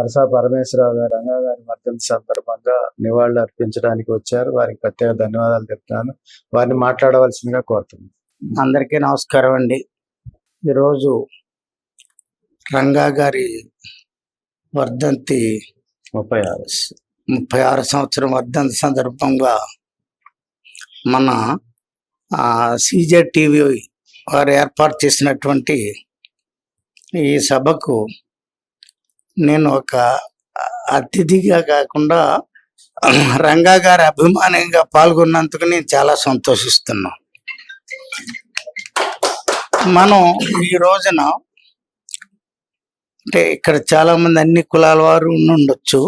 హర్ష పరమేశ్వరరావు గారు రంగా గారి వర్ధంతి సందర్భంగా నివాళులు అర్పించడానికి వచ్చారు. వారికి ప్రత్యేక ధన్యవాదాలు చెప్తాను వారిని మాట్లాడవలసిందిగా కోరుతున్నాను. అందరికీ నమస్కారం అండి. ఈరోజు రంగా గారి వర్ధంతి ముప్పై ఆరు. ముప్పై ఆరు సంవత్సరం వర్ధంతి సందర్భంగా మన సీజే టీవీ వారు ఏర్పాటు చేసినటువంటి ఈ సభకు నేను ఒక అతిథిగా కాకుండా రంగా గారి అభిమానంగా పాల్గొన్నందుకు నేను చాలా సంతోషిస్తున్నాను. మనం ఈ రోజున అంటే ఇక్కడ చాలా మంది అన్ని కులాల వారు ఉండి ఉండొచ్చు.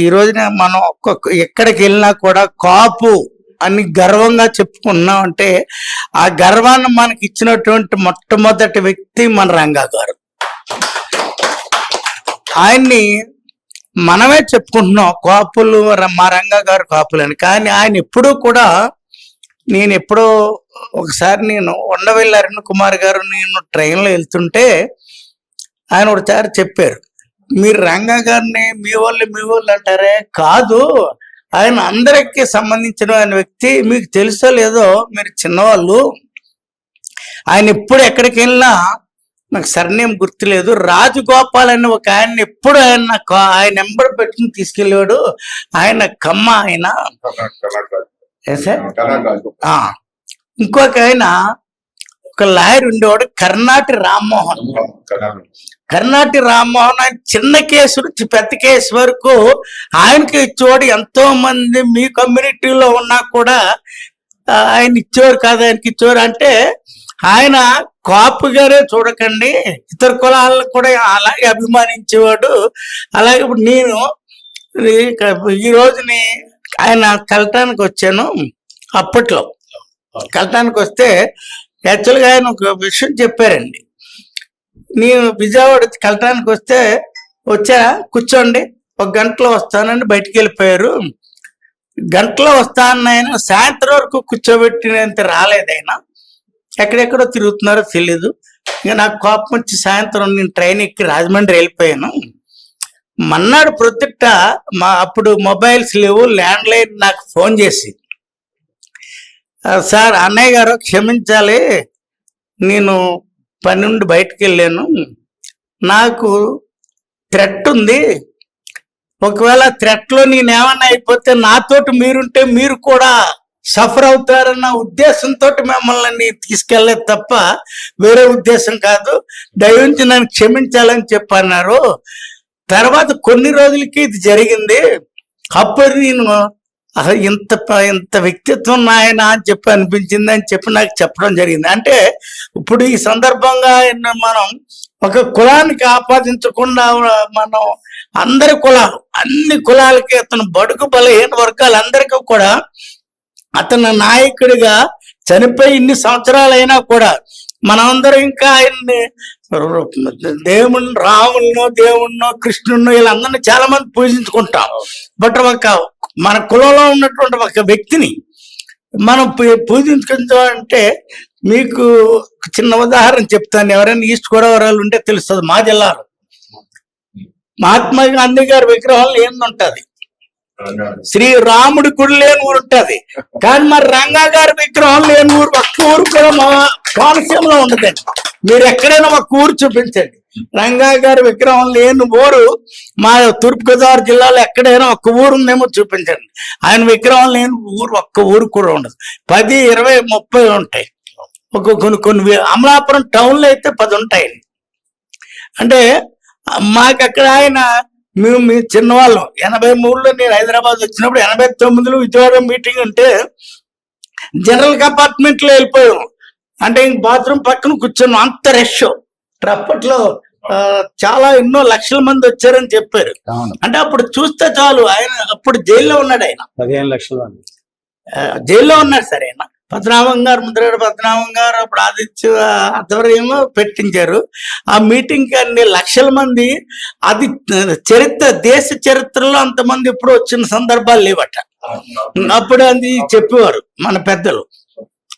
ఈ రోజున మనం ఒక్కొక్క ఎక్కడికి వెళ్ళినా కూడా కాపు అని గర్వంగా చెప్పుకున్నాం అంటే ఆ గర్వాన్ని మనకి ఇచ్చినటువంటి మొట్టమొదటి వ్యక్తి మన రంగా గారు. ఆయన్ని మనమే చెప్పుకుంటున్నాం కాపులు ర- మా రంగా గారు కాపులు అని కానీ ఆయన ఎప్పుడూ కూడా నేను ఎప్పుడో ఒకసారి నేను ఉండవెల్లి అరుణ్ కుమార్ గారు నేను ట్రైన్లో వెళ్తుంటే ఆయన ఒకసారి చెప్పారు మీరు రంగా గారిని మీ వాళ్ళు మీ వాళ్ళు అంటారే? కాదు ఆయన అందరికి సంబంధించిన ఆయన వ్యక్తి. మీకు తెలుసో లేదో మీరు చిన్నవాళ్ళు. ఆయన ఎప్పుడు ఎక్కడికి వెళ్ళినా నాకు సర్నేం గుర్తులేదు. రాజగోపాల్ అని ఒక ఆయన ఎప్పుడు ఆయన నాకు ఆయన నెంబర్ పెట్టుకుని తీసుకెళ్ళాడు ఆయన కమ్మ ఆయన. ఇంకొక ఆయన ఒక లాయర్ ఉండేవాడు కర్ణాటి రామ్మోహన్. కర్ణాటి రామ్మోహన్ ఆయన చిన్న కేసు నుంచి పెద్ద కేసు వరకు ఆయనకి ఇచ్చేవాడు ఎంతో మంది మీ కమ్యూనిటీలో ఉన్నా కూడా ఆయన ఇచ్చేవారు కాదు ఆయనకి ఇచ్చేవారు. అంటే ఆయన కాపుగానే చూడకండి ఇతర కులాలను కూడా అలాగే అభిమానించేవాడు. అలాగే ఇప్పుడు నేను ఈ రోజుని ఆయన కలటానికి వచ్చాను అప్పట్లో. కలటానికి వస్తే యాక్చువల్గా ఆయన ఒక విషయం చెప్పారండి. నేను విజయవాడ కలటానికి వస్తే వచ్చా కూర్చోండి. ఒక గంటలో వస్తానని బయటికి వెళ్ళిపోయారు. గంటలో వస్తాను ఆయన సాయంత్రం వరకు కూర్చోబెట్టినంత రాలేదు ఆయన ఎక్కడెక్కడో తిరుగుతున్నారో తెలీదు. ఇంకా నాకు కోపం వచ్చి సాయంత్రం నేను ట్రైన్ ఎక్కి రాజమండ్రి వెళ్ళిపోయాను. మన్నాడు ప్రొద్దుట మా అప్పుడు మొబైల్స్ లేవు ల్యాండ్ లైన్ నాకు ఫోన్ చేసి సార్ అన్నయ్య గారు క్షమించాలి. నేను పని నుండి బయటకు వెళ్ళాను నాకు థ్రెట్ ఉంది. ఒకవేళ థ్రెట్లో నేనేమన్నా అయిపోతే నాతోటి మీరుంటే మీరు కూడా సఫర్ అవుతారన్న ఉద్దేశంతో మిమ్మల్ని తీసుకెళ్ళలేదు తప్ప వేరే ఉద్దేశం కాదు. దయవుంచి నన్ను క్షమించాలని చెప్పన్నారు. తర్వాత కొన్ని రోజులకి ఇది జరిగింది. అప్పుడు నేను అసలు ఇంత ఇంత వ్యక్తిత్వం నాయన అని చెప్పి అనిపించింది అని చెప్పి నాకు చెప్పడం జరిగింది. అంటే ఇప్పుడు ఈ సందర్భంగా ఆయన మనం ఒక కులానికి ఆపాదించకుండా మనం అందరి కులాలు అన్ని కులాలకి అతను బడుగు బలహీన వర్గాలందరికీ కూడా అతను నాయకుడిగా చనిపోయి ఇన్ని సంవత్సరాలైనా కూడా మనమందరం ఇంకా ఆయన్ని దేవుని రాములను దేవుణ్ణో కృష్ణున్నో వీళ్ళందరినీ చాలా మంది పూజించుకుంటాం బట్ ఒక మన కులంలో ఉన్నటువంటి ఒక వ్యక్తిని మనం పూజించుకుంటాం అంటే మీకు చిన్న ఉదాహరణ చెప్తాను. ఎవరైనా ఈస్ట్ గోదావరి ఉంటే తెలుస్తుంది. మా జిల్లాలో. మహాత్మా గాంధీ గారి విగ్రహం ఏందుంటది శ్రీ రాముడి గుడి లేని ఊరు ఉంటుంది. కానీ మరి రంగా గారి విగ్రహం లేని ఊరు ఒక్క ఊరు కూడా మా కోనసీమలో ఉండదండి. మీరు ఎక్కడైనా ఒక ఊరు చూపించండి. రంగా గారి విగ్రహం లేని ఊరు మా తూర్పుగోదావరి జిల్లాలో ఎక్కడైనా ఒక్క ఊరు ఉందేమో చూపించండి. ఆయన విగ్రహం లేని ఊరు ఒక్క ఊరు కూడా ఉండదు. పది ఇరవై ముప్పై ఉంటాయి. ఒక కొన్ని కొన్ని అమలాపురం టౌన్లో అయితే పది ఉంటాయి. అంటే మాకు అక్కడ ఆయన మేము మీ చిన్నవాళ్ళం. ఎనభై మూడులో నేను హైదరాబాద్ వచ్చినప్పుడు ఎనభై తొమ్మిదిలో విజయవాడ మీటింగ్ ఉంటే జనరల్ కంపార్ట్మెంట్లో వెళ్ళిపోయాం. అంటే ఇంక బాత్రూమ్ పక్కన కూర్చున్నాం. అంత రష్. అప్పట్లో చాలా ఎన్నో లక్షల మంది వచ్చారని చెప్పారు. అంటే అప్పుడు చూస్తే చాలు ఆయన అప్పుడు జైల్లో ఉన్నాడు ఆయన. పదిహేను లక్షలు ఆ, జైల్లో ఉన్నారు సరే ఆయన. పద్మనాభం గారు ముద్రగడ పద్మనాభం గారు అప్పుడు ఆదిత్య ఆధ్వర్యంలో పెట్టించారు. ఆ మీటింగ్కి అన్ని లక్షల మంది అది చరిత్ర దేశ చరిత్రలో అంతమంది ఎప్పుడు వచ్చిన సందర్భాలు లేవట. అప్పుడు అది చెప్పేవారు మన పెద్దలు.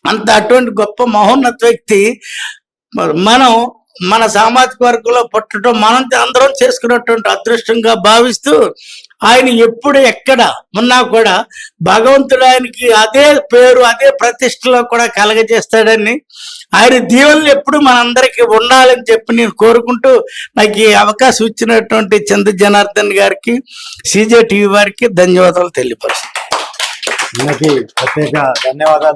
అంత అటువంటి గొప్ప మహోన్నత వ్యక్తి మనం మన సామాజిక వర్గంలో పుట్టడం మనం అందరం చేసుకున్నటువంటి అదృష్టంగా భావిస్తూ ఆయన ఎప్పుడు ఎక్కడ ఉన్నా కూడా భగవంతుడు ఆయనకి అదే పేరు అదే ప్రతిష్టలో కూడా కలగజేస్తాడని ఆయన దీవెనలు ఎప్పుడు మనందరికీ ఉండాలని చెప్పి నేను కోరుకుంటూ నాకు ఈ అవకాశం ఇచ్చినటువంటి చంద్ర జనార్దన్ గారికి సీజే టీవీ వారికి ధన్యవాదాలు తెలియపరుస్తాను ప్రత్యేక ధన్యవాదాలు.